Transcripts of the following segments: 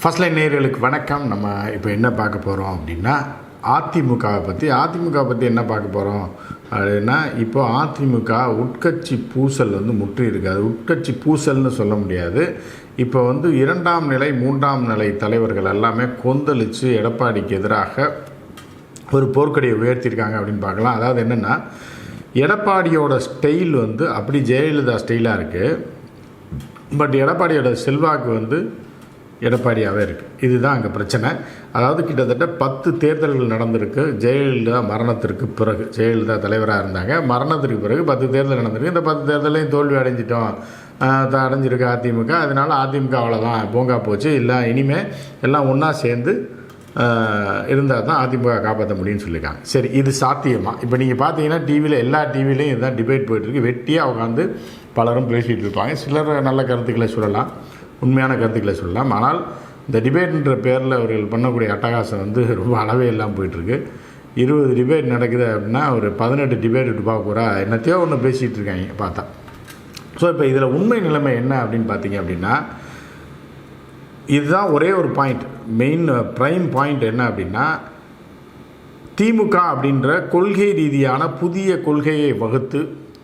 First line நேர்களுக்கு வணக்கம். நம்ம இப்போ என்ன பார்க்க போகிறோம் அப்படின்னா அதிமுகவை பற்றி அதிமுகவை பற்றி என்ன பார்க்க போகிறோம் அப்படின்னா இப்போ அதிமுக உட்கட்சி பூசல் வந்து முற்றி இருக்காது உட்கட்சி பூசல்னு சொல்ல முடியாது. இப்போ வந்து இரண்டாம் நிலை மூன்றாம் நிலை தலைவர்கள் எல்லாமே கொந்தளித்து எடப்பாடிக்கு எதிராக ஒரு போர்க்கடியை உயர்த்தியிருக்காங்க அப்படின்னு பார்க்கலாம். அதாவது என்னென்னா எடப்பாடியோட ஸ்டைல் வந்து அப்படி ஜெயலலிதா ஸ்டைலாக இருக்குது பட் எடப்பாடியோட செல்வாக்கு வந்து எடப்பாடியாகவே இருக்குது இதுதான் அங்கே பிரச்சனை. அதாவது கிட்டத்தட்ட பத்து தேர்தல்கள் நடந்திருக்கு. ஜெயலலிதா மரணத்திற்கு பிறகு ஜெயலலிதா தலைவராக இருந்தாங்க. மரணத்திற்கு பிறகு பத்து தேர்தல் நடந்திருக்கு. இந்த பத்து தேர்தலையும் தோல்வி அடைஞ்சிட்டோம். த- அடைஞ்சிருக்கு அதிமுக. அதனால் அதிமுக அவ்வளோதான் பூங்கா போச்சு. இல்லை இனிமேல் எல்லாம் ஒன்றா சேர்ந்து இருந்தால் தான் அதிமுக காப்பாற்ற முடியும்னு சொல்லியிருக்காங்க. சரி இது சாத்தியமாக இப்போ நீங்கள் பார்த்தீங்கன்னா டிவியில் எல்லா டிவிலையும் இதுதான் டிபேட் போயிட்டுருக்கு வெட்டியாக உட்காந்து பலரும் பேசிகிட்டு இருப்பாங்க. சிலர் நல்ல கருத்துக்களை சொல்லலாம். உண்மையான கருத்துக்களை சொல்லலாம். ஆனால் இந்த டிபேட்ன்ற பேரில் அவர்கள் பண்ணக்கூடிய அட்டகாசம் வந்து ரொம்ப அளவே இல்லாமல் போயிட்டுருக்கு. இருபது டிபேட் நடக்குது அப்படின்னா ஒரு பதினெட்டு டிபேட் விட்டு பார்க்க போகிறா என்னத்தையோ ஒன்று பேசிகிட்டு இருக்காங்க பார்த்தா. ஸோ இப்போ இதில் உண்மை நிலைமை என்ன அப்படின்னு பார்த்தீங்க அப்படின்னா இதுதான் ஒரே ஒரு பாயிண்ட் மெயின் ப்ரைம் பாயிண்ட் என்ன அப்படின்னா திமுக அப்படின்ற கொள்கை ரீதியான புதிய கொள்கையை வகுத்து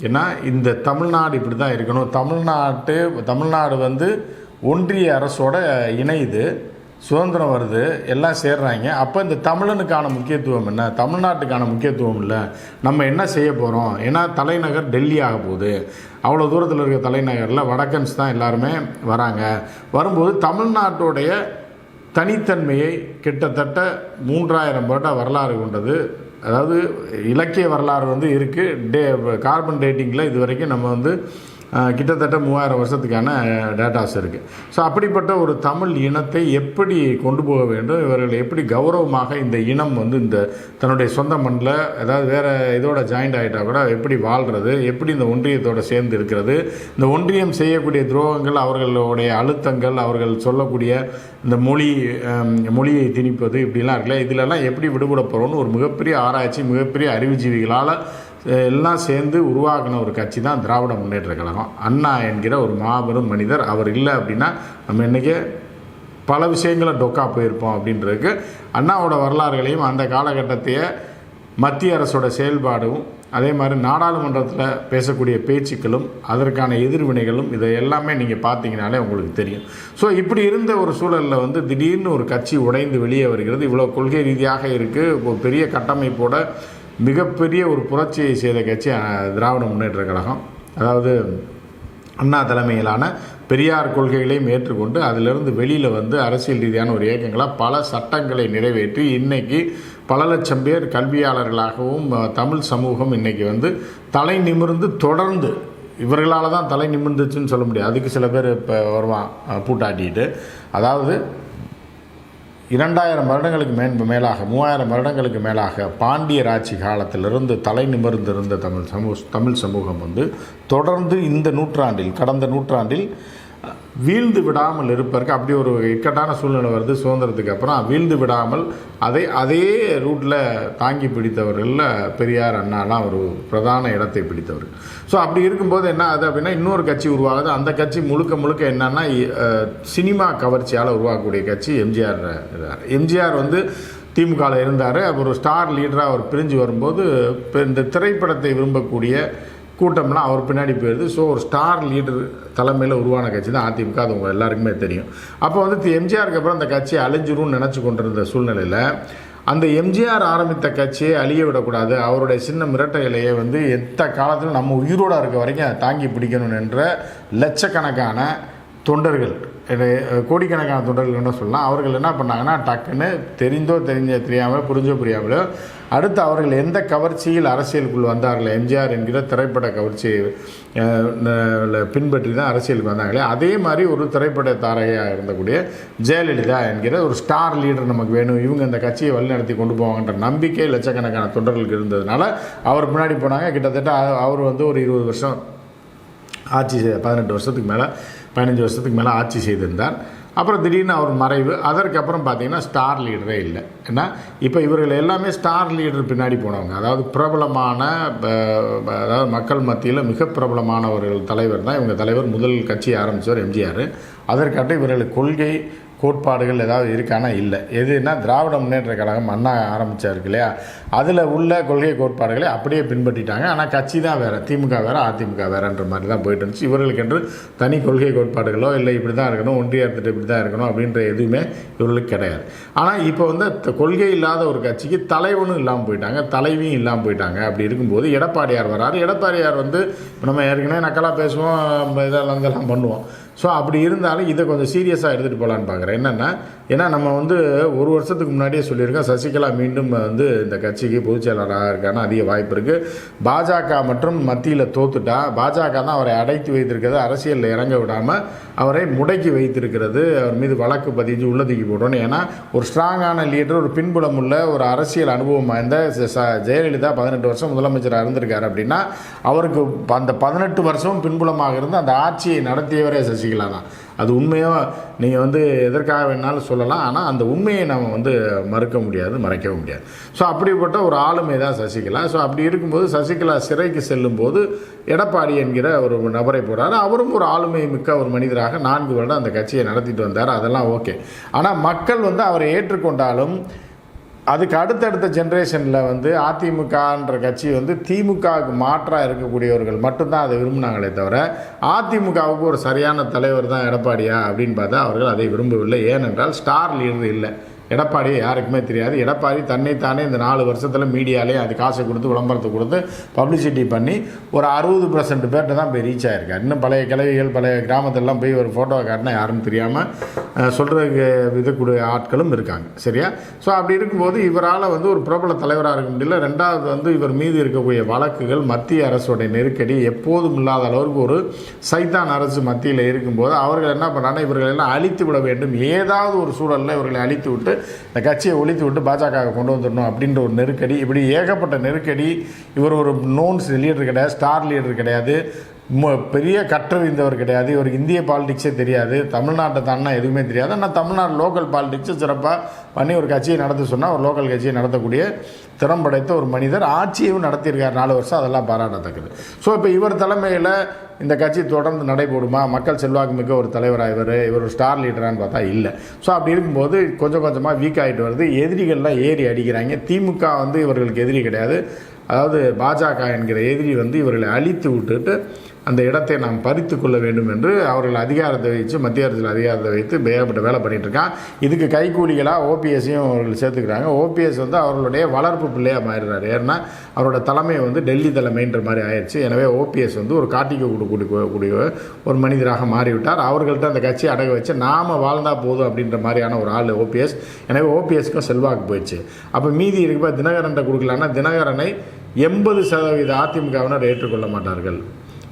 ஏன்னா இந்த தமிழ்நாடு இப்படி தான் இருக்கணும். தமிழ்நாட்டு தமிழ்நாடு வந்து ஒன்றிய அரசோட இணையுது சுதந்திரம் வருது எல்லாம் சேர்றாங்க. அப்போ இந்த தமிழனுக்கான முக்கியத்துவம் என்ன? தமிழ்நாட்டுக்கான முக்கியத்துவம் இல்லை. நம்ம என்ன செய்ய போகிறோம் ஏன்னா தலைநகர் டெல்லி ஆக போகுது. அவ்வளோ தூரத்தில் இருக்க தலைநகரில் வடக்கன்ஸ் தான் எல்லாருமே வராங்க. வரும்போது தமிழ்நாட்டுடைய தனித்தன்மையை கிட்டத்தட்ட மூன்றாயிரம் வருட வரலாறு கொண்டது. அதாவது இலக்கிய வரலாறு வந்து இருக்குது டே கார்பன் டேட்டிங்கில் இது வரைக்கும் நம்ம வந்து கிட்டத்தட்ட மூவாயிரம் வருஷத்துக்கான டேட்டாஸ் இருக்குது ஸோ அப்படிப்பட்ட ஒரு தமிழ் இனத்தை எப்படி கொண்டு போக வேண்டும்? இவர்கள் எப்படி கௌரவமாக இந்த இனம் வந்து இந்த தன்னுடைய சொந்த மண்ணில் அதாவது வேறு இதோட ஜாயிண்ட் ஆகிட்டா கூட எப்படி வாழ்கிறது எப்படி இந்த ஒன்றியத்தோடு சேர்ந்து இருக்கிறது? இந்த ஒன்றியம் செய்யக்கூடிய துரோகங்கள் அவர்களுடைய அழுத்தங்கள் அவர்கள் சொல்லக்கூடிய இந்த மொழி மொழியை திணிப்பது இப்படிலாம் இருக்குல்ல? இதிலெல்லாம் எப்படி விடுபட போகிறோம்னு ஒரு மிகப்பெரிய ஆராய்ச்சி மிகப்பெரிய அறிவுஜீவிகளால் எல்லாம் சேர்ந்து உருவாகின ஒரு கட்சி தான் திராவிட முன்னேற்ற கழகம். அண்ணா என்கிற ஒரு மாபெரும் மனிதர். அவர் இல்லை அப்படின்னா நம்ம இன்றைக்கி பல விஷயங்களை டொக்கா போயிருப்போம் அப்படின்றதுக்கு அண்ணாவோட வரலாறுகளையும் அந்த காலகட்டத்தையே மத்திய அரசோட செயல்பாடும் அதே மாதிரி நாடாளுமன்றத்தில் பேசக்கூடிய பேச்சுக்களும் அதற்கான எதிர்வினைகளும் இதை எல்லாமே நீங்கள் பார்த்தீங்கனாலே உங்களுக்கு தெரியும். ஸோ இப்படி இருந்த ஒரு சூழலில் வந்து திடீர்னு ஒரு கட்சி உடைந்து வெளியே வருகிறது. இவ்வளோ கொள்கை ரீதியாக இருக்குது ஒரு பெரிய கட்டமைப்போட மிகப்பெரிய ஒரு புரட்சியை செய்த கட்சி திராவிட முன்னேற்ற கழகம். அதாவது அண்ணா தலைமையிலான பெரியார் கொள்கைகளையும் ஏற்றுக்கொண்டு அதிலிருந்து வெளியில் வந்து அரசியல் ரீதியான ஒரு இயக்கங்களாக பல சட்டங்களை நிறைவேற்றி இன்றைக்கி பல லட்சம் பேர் கல்வியாளர்களாகவும் தமிழ் சமூகம் இன்றைக்கி வந்து தலை நிமிர்ந்து தொடர்ந்து இவர்களால் தான் தலை நிமிர்ந்துச்சுன்னு சொல்ல முடியாது. அதுக்கு சில பேர் இப்போ வருவான் பூட்டாட்டிட்டு. அதாவது இரண்டாயிரம் வருடங்களுக்கு மேன் மேலாக மூவாயிரம் வருடங்களுக்கு மேலாக பாண்டியர் ஆட்சி காலத்திலிருந்து தலை நிமிர்ந்திருந்த தமிழ் சமூக தமிழ் சமூகம் வந்து தொடர்ந்து இந்த நூற்றாண்டில் கடந்த நூற்றாண்டில் வீழ்ந்து விடாமல் இருப்பதற்கு அப்படி ஒரு இக்கட்டான சூழ்நிலை வருது சுதந்திரத்துக்கு அப்புறம். வீழ்ந்து விடாமல் அதை அதே ரூட்டில் தாங்கி பிடித்தவர்களில் பெரியார் அண்ணாலாம் ஒரு பிரதான இடத்தை பிடித்தவர். ஸோ அப்படி இருக்கும்போது என்ன ஆகுது அப்படின்னா இன்னொரு கட்சி உருவாகுது. அந்த கட்சி முழுக்க முழுக்க என்னன்னா சினிமா கவர்ச்சியால் உருவாக்கக்கூடிய கட்சி எம்ஜிஆர் எம்ஜிஆர் வந்து திமுகவில் இருந்தார். அவர் ஒரு ஸ்டார் லீடராக அவர் பிரிஞ்சு வரும்போது இப்போ இந்த திரைப்படத்தை விரும்பக்கூடிய கூட்டம்லாம் அவர் பின்னாடி போயிடுது ஸோ ஒரு ஸ்டார் லீடர் தலைமையில் உருவான கட்சி தான் அதிமுக அது உங்கள் எல்லாருக்குமே தெரியும். அப்போ வந்து எம்ஜிஆருக்கு அப்புறம் அந்த கட்சி அழிஞ்சிரும்னு நினச்சி கொண்டிருந்த சூழ்நிலையில் அந்த எம்ஜிஆர் ஆரம்பித்த கட்சியை அழிய விடக்கூடாது. அவருடைய சின்ன மிரட்ட இலையை வந்து எந்த காலத்திலும் நம்ம உயிரோடு இருக்க வரைக்கும் அதை தாங்கி பிடிக்கணும் என்ற லட்சக்கணக்கான தொண்டர்கள் கோடிக்கணக்கான தொண்டர்கள் என்ன சொல்லலாம் அவர்கள் என்ன பண்ணாங்கன்னா டக்குன்னு தெரிந்தோ தெரிஞ்ச தெரியாமல் புரிஞ்சோ புரியாமலோ அடுத்து அவர்கள் எந்த கவர்ச்சியில் அரசியலுக்குள் வந்தார்கள்? எம்ஜிஆர் என்கிற திரைப்பட கவர்ச்சியை பின்பற்றி தான் அரசியலுக்கு வந்தாங்களே அதே மாதிரி ஒரு திரைப்பட தாரகையாக இருந்தக்கூடிய ஜெயலலிதா என்கிற ஒரு ஸ்டார் லீடர் நமக்கு வேணும். இவங்க இந்த கட்சியை வழிநடத்தி கொண்டு போவாங்கன்ற நம்பிக்கை லட்சக்கணக்கான தொண்டர்களுக்கு இருந்ததுனால அவர் பின்னாடி போனாங்க. கிட்டத்தட்ட அவர் வந்து ஒரு இருபது வருஷம் ஆட்சி பதினெட்டு வருஷத்துக்கு மேலே பதினஞ்சு வருஷத்துக்கு மேலே ஆட்சி செய்திருந்தார். அப்புறம் திடீர்னு அவர் மறைவு. அதற்கப்புறம் பார்த்தீங்கன்னா ஸ்டார் லீடரே இல்லை. ஏன்னா இப்போ இவர்கள் எல்லாமே ஸ்டார் லீடர் பின்னாடி போனவங்க. அதாவது பிரபலமான ப- அதாவது மக்கள் மத்தியில் மிக பிரபலமானவர்கள் தலைவர் தான் இவங்க தலைவர். முதல் கட்சி ஆரம்பித்தவர் எம்ஜிஆர். அதற்கட்ட இவர்கள் கொள்கை கோட்பாடுகள் ஏதாவது இருக்கானா இல்லை. எதுனா திராவிட முன்னேற்ற கழகம் அண்ணா ஆரம்பித்தாருக்கு இல்லையா? அதில் உள்ள கொள்கை கோட்பாடுகளை அப்படியே பின்பற்றிட்டாங்க. ஆனால் கட்சி தான் வேறு திமுக வேறு அதிமுக வேறுன்ற மாதிரி தான் போயிட்டு இருந்துச்சு. இவர்களுக்கென்று தனி கொள்கை கோட்பாடுகளோ இல்லை இப்படி தான் இருக்கணும் ஒன்றிய அரசிட்டு இப்படி தான் இருக்கணும் அப்படின்ற எதுவுமே இவர்களுக்கு கிடையாது. ஆனால் இப்போ வந்து கொள்கை இல்லாத ஒரு கட்சிக்கு தலைவனும் இல்லாமல் போயிட்டாங்க தலைவியும் இல்லாமல் போயிட்டாங்க. அப்படி இருக்கும்போது எடப்பாடியார் வராரு. எடப்பாடியார் வந்து நம்ம ஏற்கனவே நக்கலாக பேசுவோம் நம்ம இதெல்லாம் இதெல்லாம் பண்ணுவோம். ஸோ அப்படி இருந்தாலும் இதை கொஞ்சம் சீரியஸாக எடுத்துகிட்டு போகலான்னு பார்க்குறேன். என்னென்னா ஏன்னா நம்ம வந்து ஒரு வருஷத்துக்கு முன்னாடியே சொல்லியிருக்கோம் சசிகலா மீண்டும் வந்து இந்த கட்சிக்கு பொதுச் செயலாளராக இருக்கான அதிக வாய்ப்பு இருக்குது பாஜக மற்றும் மத்தியில் தோத்துட்டா பாஜக தான் அவரை அடைத்து வைத்திருக்கிறது அரசியலில் இறங்க விடாமல் அவரை முடக்கி வைத்திருக்கிறது அவர் மீது வழக்கு பதிஞ்சு உள்ளதுக்கு போடணும். ஏன்னா ஒரு ஸ்ட்ராங்கான லீடர் ஒரு பின்புலம் உள்ள ஒரு அரசியல் அனுபவம் வாய்ந்த ச- ஜெயலலிதா பதினெட்டு வருஷம் முதலமைச்சராக இருந்திருக்காரு அப்படின்னா அவருக்கு அந்த பதினெட்டு வருஷம் பின்புலமாக இருந்து அந்த ஆட்சியை நடத்தியவரே சசிகலா. தான். அது உண்மையோ நீங்கள் வந்து எதற்காக வேணாலும் சொல்லலாம். ஆனால் அந்த உண்மையை நம்ம வந்து மறுக்க முடியாது மறைக்கவும் முடியாது. ஸோ அப்படிப்பட்ட ஒரு ஆளுமை தான் சசிகலா. ஸோ அப்படி இருக்கும்போது சசிகலா சிறைக்கு செல்லும்போது எடப்பாடி என்கிற ஒரு நபரை போடுறாரு. அவரும் ஒரு ஆளுமை மிக்க ஒரு மனிதராக நான்கு வருடம் அந்த கட்சியை நடத்திட்டு வந்தார். அதெல்லாம் ஓகே. ஆனால் மக்கள் வந்து அவரை ஏற்றுக்கொண்டாலும் அதுக்கு அடுத்தடுத்த ஜென்ரேஷனில் வந்து அதிமுகன்ற கட்சி வந்து திமுகவுக்கு மாற்றாக இருக்கக்கூடியவர்கள் மட்டும்தான் அதை விரும்பினாங்களே தவிர அதிமுகவுக்கு ஒரு சரியான தலைவர் தான் எடப்பாடியா அப்படின்னு பார்த்தா அவர்கள் அதை விரும்பவில்லை. ஏனென்றால் ஸ்டார் லீடர் இல்லை. எடப்பாடி யாருக்குமே தெரியாது. எடப்பாடி தன்னைத்தானே இந்த நாலு வருஷத்தில் மீடியாலே அது காசை கொடுத்து விளம்பரத்தை கொடுத்து பப்ளிசிட்டி பண்ணி ஒரு அறுபது பர்சன்ட் பேர்கிட்ட தான் போய் ரீச் ஆகிருக்கார் இன்னும் பழைய கிழவிகள் பழைய கிராமத்திலலாம் போய் ஒரு ஃபோட்டோவை காட்டினா யாரும் தெரியாமல் சொல்கிறதுக்கு இதுக்கூடிய ஆட்களும் இருக்காங்க. சரியா? ஸோ அப்படி இருக்கும்போது இவரால் வந்து ஒரு பிரபல தலைவராக இருக்க முடியல. ரெண்டாவது வந்து இவர் மீது இருக்கக்கூடிய வழக்குகள் மத்திய அரசுடைய நெருக்கடி எப்போதும் இல்லாத அளவுக்கு ஒரு சைத்தான் அரசு மத்தியில் இருக்கும்போது அவர்கள் என்ன பண்ணுறாங்கன்னா இவர்களெல்லாம் அழித்து விட வேண்டும். ஏதாவது ஒரு சூழலில் இவர்களை அழித்து விட்டு இந்த கட்சியை ஒழித்து விட்டு பாஜக கொண்டு வந்துடணும் அப்படின்ற ஒரு நெருக்கடி இப்படி ஏகப்பட்ட நெருக்கடி இவர் ஒரு நோன்ஸ் லீடர் கிடையாது ஸ்டார் லீடர் கிடையாது ம- பெரிய கற்றறிந்தவர் கிடையாது இவருக்கு இந்திய பாலிடிக்ஸே தெரியாது தமிழ்நாட்டை தானா எதுவுமே தெரியாது. ஆனால் தமிழ்நாடு லோக்கல் பாலிடிக்ஸை சிறப்பாக பண்ணி ஒரு கட்சியை நடத்த சொன்னால் ஒரு லோக்கல் கட்சியை நடத்தக்கூடிய திறம் படைத்த ஒரு மனிதர் ஆட்சியும் நடத்தியிருக்கார். நாலு வருஷம் அதெல்லாம் பாராட்டத்தக்கது. ஸோ இப்போ இவர் தலைமையில் இந்த கட்சி தொடர்ந்து நடைபெறுமா மக்கள் செல்வாக்கு மிக்க ஒரு தலைவராக இவர்? இவர் ஒரு ஸ்டார் லீடரான்னு பார்த்தா இல்லை. ஸோ அப்படி இருக்கும்போது கொஞ்சம் கொஞ்சமாக வீக் ஆகிட்டு வருது. எதிரிகள்லாம் ஏறி அடிக்கிறாங்க. திமுக வந்து இவர்களுக்கு எதிரி கிடையாது. அதாவது பாஜக என்கிற எதிரி வந்து இவர்களை அழித்து விட்டுட்டு அந்த இடத்தை நாம் பறித்து கொள்ள வேண்டும் என்று அவர்கள் அதிகாரத்தை வைத்து மத்திய அரசில் அதிகாரத்தை வைத்து ஏகப்பட்ட வேலை பண்ணிகிட்ருக்கான் இருக்கான் இதுக்கு கைக்கூலிகளாக ஓபிஎஸ்ஸையும் அவர்கள் சேர்த்துக்கிறாங்க. ஓபிஎஸ் வந்து அவர்களுடைய வளர்ப்பு பிள்ளையாக மாறிடுறாரு. ஏன்னா அவரோட தலைமை வந்து டெல்லி தலைமைன்ற மாதிரி ஆயிடுச்சு. எனவே ஓபிஎஸ் வந்து ஒரு காட்டிக்க கொடுக்கக்கூடிய கூடிய ஒரு மனிதராக மாறிவிட்டார். அவர்கள்ட்ட அந்த கட்சியை அடக வச்சு நாம வாழ்ந்தா போதும் அப்படின்ற மாதிரியான ஒரு ஆள் ஓபிஎஸ் எனவே ஓபிஎஸ்க்கும் செல்வாக்கு போயிடுச்சு. அப்போ மீதி இருக்க தினகரன்ட்ட கொடுக்கலான்னா தினகரனை எண்பது சதவீத அதிமுகவினர் ஏற்றுக்கொள்ள மாட்டார்கள்.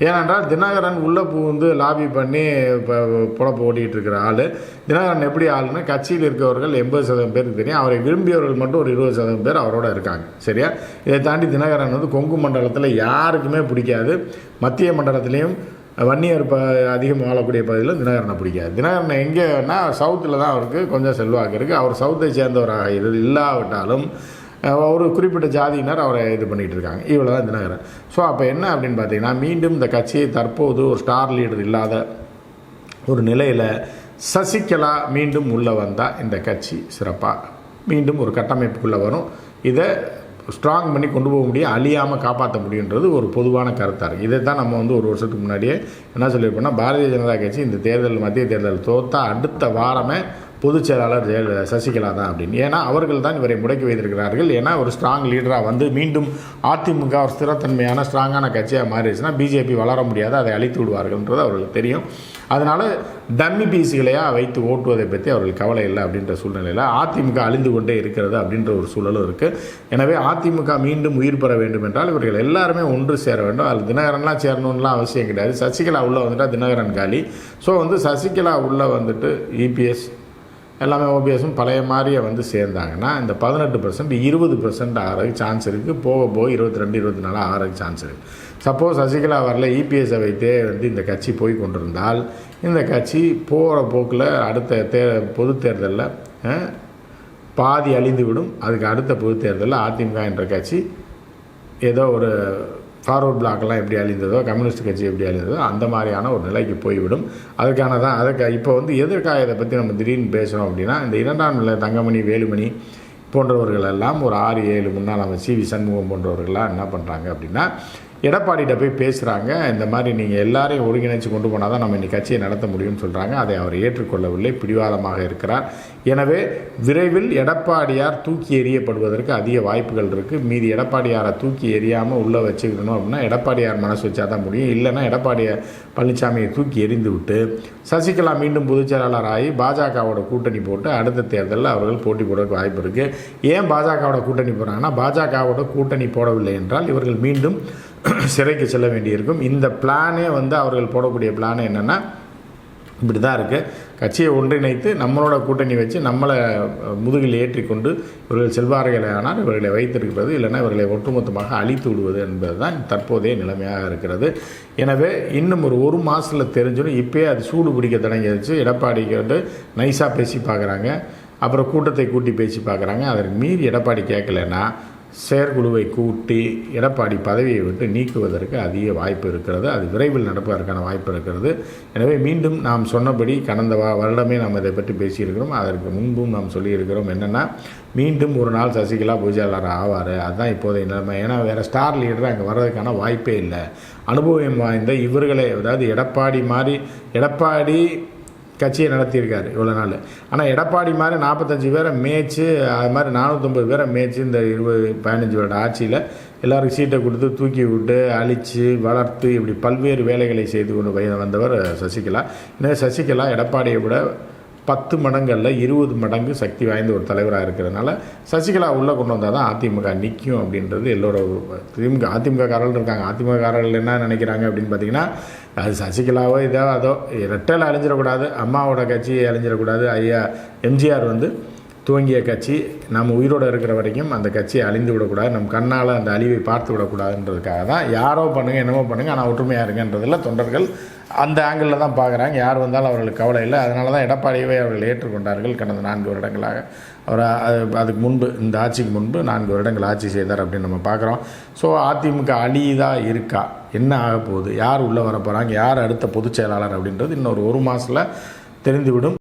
ஏனென்றால் தினகரன் உள்ளே புகுந்து லாபி பண்ணி இப்போ புழப்பு ஓட்டிகிட்டு இருக்கிற ஆள். தினகரன் எப்படி ஆளுன்னா கட்சியில் இருக்கவர்கள் எண்பது சதவீதம் பேருக்கு தெரியும். அவரை விரும்பியவர்கள் மட்டும் ஒரு இருபது சதவீதம் பேர் அவரோட இருக்காங்க. சரியா? இதை தாண்டி தினகரன் வந்து கொங்கு மண்டலத்தில் யாருக்குமே பிடிக்காது. மத்திய மண்டலத்திலையும் வன்னியர் ப அதிகம் வாழக்கூடிய பகுதியில் தினகரனை பிடிக்காது. தினகரனை எங்கேன்னா சவுத்தில் தான் அவருக்கு கொஞ்சம் செல்வாக்கு இருக்குது அவர் சவுத்தை சேர்ந்தவராக இல்லாவிட்டாலும் ஒரு குறிப்பிட்ட ஜாதியினர் அவரை இது பண்ணிகிட்டு இருக்காங்க. இவ்வளோ தான் தினகரன் ஸோ அப்போ என்ன அப்படின்னு பார்த்தீங்கன்னா மீண்டும் இந்த கட்சியை தற்போது ஒரு ஸ்டார் லீடர் இல்லாத ஒரு நிலையில் சசிகலா மீண்டும் உள்ளே வந்தால் இந்த கட்சி சிறப்பாக மீண்டும் ஒரு கட்டமைப்புக்குள்ளே வரும். இதை ஸ்ட்ராங் பண்ணி கொண்டு போக முடியும் அழியாமல் காப்பாற்ற முடியுன்றது ஒரு பொதுவான கருத்தாக இருக்குது இதை தான் நம்ம வந்து ஒரு வருஷத்துக்கு முன்னாடியே என்ன சொல்லியிருப்போம்னா பாரதிய ஜனதா கட்சி இந்த தேர்தல் மத்திய தேர்தல் தோத்தா அடுத்த வாரமே பொதுச் செயலாளர் ஜெயலலிதா சசிகலா தான் அப்படின்னு. ஏன்னா அவர்கள் தான் இவரை முடக்கி வைத்திருக்கிறார்கள். ஏன்னா ஒரு ஸ்ட்ராங் லீடராக வந்து மீண்டும் அதிமுக ஒரு ஸ்திரத்தன்மையான ஸ்ட்ராங்கான கட்சியாக மாறிடுச்சுன்னா பிஜேபி வளர முடியாது அதை அழித்து விடுவார்கள்ன்றது அவர்களுக்கு தெரியும். அதனால் டம்மி பீஸுகளையாக வைத்து ஓட்டுவதை பற்றி அவர்கள் கவலை இல்லை அப்படின்ற சூழ்நிலையில் அதிமுக அழிந்து கொண்டே இருக்கிறது அப்படின்ற ஒரு சூழலும் இருக்குது எனவே அதிமுக மீண்டும் உயிர் பெற வேண்டும் என்றால் இவர்கள் எல்லாருமே ஒன்று சேர வேண்டும். அதில் தினகரன்லாம் சேரணும்லாம் அவசியம் கிடையாது. சசிகலா உள்ளே வந்துட்டால் தினகரன் காலி. ஸோ வந்து சசிகலா உள்ளே வந்துட்டு இபிஎஸ் எல்லாமே ஓபிஎஸும் பழைய மாதிரியே வந்து சேர்ந்தாங்கன்னா இந்த பதினெட்டு பர்சன்ட் இருபது பர்சன்ட் ஆகிறதுக்கு சான்ஸ் இருக்குது போக போக இருபத்தி ரெண்டு இருபத்தி நாலு ஆகிறதுக்கு சான்ஸ் இருக்குது சப்போஸ் சசிகலா வரல இபிஎஸ்ஸை வைத்தே வந்து இந்த கட்சி போய் கொண்டிருந்தால் இந்த கட்சி போகிற போக்கில் அடுத்த தே பொது தேர்தலில் பாதி அழிந்துவிடும். அதுக்கு அடுத்த பொது தேர்தலில் அதிமுக என்ற கட்சி ஏதோ ஒரு ஃபார்வர்ட் பிளாக்லாம் எப்படி அழிந்ததோ கம்யூனிஸ்ட் கட்சி எப்படி அழிந்ததோ அந்த மாதிரியான ஒரு நிலைக்கு போய்விடும். அதுக்கான தான் அதுக்கு இப்போ வந்து எதற்காக இதை பற்றி நம்ம திடீர்னு பேசுகிறோம் அப்படின்னா இந்த இரண்டாம் நிலை தங்கமணி வேலுமணி போன்றவர்கள் எல்லாம் ஒரு ஆறு ஏழு முன்னால் நம்ம சி வி சண்முகம் போன்றவர்கள்லாம் என்ன பண்ணுறாங்க அப்படின்னா எடப்பாடிகிட்ட போய் பேசுகிறாங்க இந்த மாதிரி நீங்கள் எல்லாரையும் ஒருங்கிணைச்சு கொண்டு போனால் தான் நம்ம இன்னைக்கு கட்சியை நடத்த முடியும்னு சொல்கிறாங்க அதை அவர் ஏற்றுக்கொள்ளவில்லை. பிடிவாதமாக இருக்கிறார். எனவே விரைவில் எடப்பாடியார் தூக்கி எறியப்படுவதற்கு அதிக வாய்ப்புகள் இருக்குது மீதி எடப்பாடியாரை தூக்கி எறியாமல் உள்ளே வச்சுக்கணும் அப்படின்னா எடப்பாடியார் மனசு வச்சா தான் முடியும். இல்லைன்னா எடப்பாடியை பழனிசாமியை தூக்கி எறிந்து விட்டு சசிகலா மீண்டும் பொதுச் செயலாளர் ஆகி பாஜகவோட கூட்டணி போட்டு அடுத்த தேர்தலில் அவர்கள் போட்டி போடுறதுக்கு வாய்ப்பு இருக்குது ஏன் பாஜகவோட கூட்டணி போடுறாங்கன்னா பாஜகவோட கூட்டணி போடவில்லை என்றால் இவர்கள் மீண்டும் சிறைக்கு செல்ல வேண்டியிருக்கும். இந்த பிளானே வந்து அவர்கள் போடக்கூடிய பிளான் என்னென்னா இப்படி தான் இருக்குது கட்சியை ஒன்றிணைத்து நம்மளோட கூட்டணி வச்சு நம்மளை முதுகில் ஏற்றிக்கொண்டு இவர்கள் செல்வார்களே ஆனால் இவர்களை வைத்திருக்கிறது இல்லைன்னா இவர்களை ஒட்டுமொத்தமாக அழித்து விடுவது என்பது தான் தற்போதைய நிலைமையாக இருக்கிறது. எனவே இன்னும் ஒரு ஒரு மாதத்தில் தெரிஞ்சிடும். இப்போயே அது சூடு பிடிக்க தொடங்கிடுச்சு எடப்பாடிக்கு வந்து நைஸாக பேசி பார்க்குறாங்க. அப்புறம் கூட்டத்தை கூட்டி பேசி பார்க்குறாங்க. அதற்கு மீறி எடப்பாடி கேட்கலன்னா செயற்குழுவை கூட்டி எடப்பாடி பதவியை விட்டு நீக்குவதற்கு அதிக வாய்ப்பு இருக்கிறது. அது விரைவில் நடப்பதற்கான வாய்ப்பு இருக்கிறது. எனவே மீண்டும் நாம் சொன்னபடி கடந்த வா வருடமே நாம் இதை பற்றி பேசியிருக்கிறோம். அதற்கு முன்பும் நாம் சொல்லியிருக்கிறோம் என்னென்னா மீண்டும் ஒரு நாள் சசிகலா பூஜாளர் ஆவார். அதுதான் இப்போதைய நிலைமை. ஏன்னா வேறு ஸ்டார் லீடர் அங்கே வர்றதுக்கான வாய்ப்பே இல்லை. அனுபவம் வாய்ந்த இவர்களை அதாவது எடப்பாடி மாதிரி எடப்பாடி கட்சியை நடத்தியிருக்காரு இவ்வளோ நாள். ஆனால் எடப்பாடி மாதிரி நாற்பத்தஞ்சு பேரை மேய்ச்சி அது மாதிரி நானூற்றம்பது பேரை மேய்ச்சி இந்த இருபது பதினஞ்சு வருட ஆட்சியில் எல்லாருக்கும் சீட்டை கொடுத்து தூக்கி விட்டு அழித்து வளர்த்து இப்படி பல்வேறு வேலைகளை செய்து கொண்டு வந்தவர் சசிகலா. எனவே சசிகலா எடப்பாடியை விட பத்து மடங்களில் இருபது மடங்கு சக்தி வாய்ந்த ஒரு தலைவராக இருக்கிறதுனால சசிகலா உள்ளே கொண்டு வந்தால் தான் அதிமுக நிற்கும் அப்படின்றது எல்லோர திமுக அதிமுக காரர்கள் இருக்காங்க. அதிமுக காரர்கள் என்ன நினைக்கிறாங்க அப்படின்னு பார்த்தீங்கன்னா அது சசிகலாவோ இதோ அதோ ரெட்டையில் அழிஞ்சிடக்கூடாது அம்மாவோட கட்சி அழிஞ்சிடக்கூடாது ஐயா எம்ஜிஆர் வந்து துவங்கிய கட்சி நம்ம உயிரோடு இருக்கிற வரைக்கும் அந்த கட்சியை அழிந்து விடக்கூடாது நம் கண்ணால் அந்த அழிவை பார்த்து விடக்கூடாதுன்றதுக்காக தான் யாரோ பண்ணுங்கள் என்னமோ பண்ணுங்கள் ஆனால் ஒற்றுமையாக இருங்கன்றதில் தொண்டர்கள் அந்த ஆங்கிளில் தான் பார்க்குறாங்க. யார் வந்தாலும் அவர்களுக்கு கவலை இல்லை. அதனால தான் எடப்பாடியவை அவர்கள் ஏற்றுக்கொண்டார்கள் கடந்த நான்கு வருடங்களாக. அவர் அது- அதுக்கு முன்பு இந்த ஆட்சிக்கு முன்பு நான்கு வருடங்கள் ஆட்சி செய்தார் அப்படின்னு நம்ம பார்க்குறோம். ஸோ அதிமுக அழியுதா இருக்கா? என்ன ஆக போகுது யார் உள்ளே வர போகிறாங்க யார் அடுத்த பொதுச் செயலாளர் அப்படின்றது இன்னொரு ஒரு மாதத்தில் தெரிந்துவிடும்.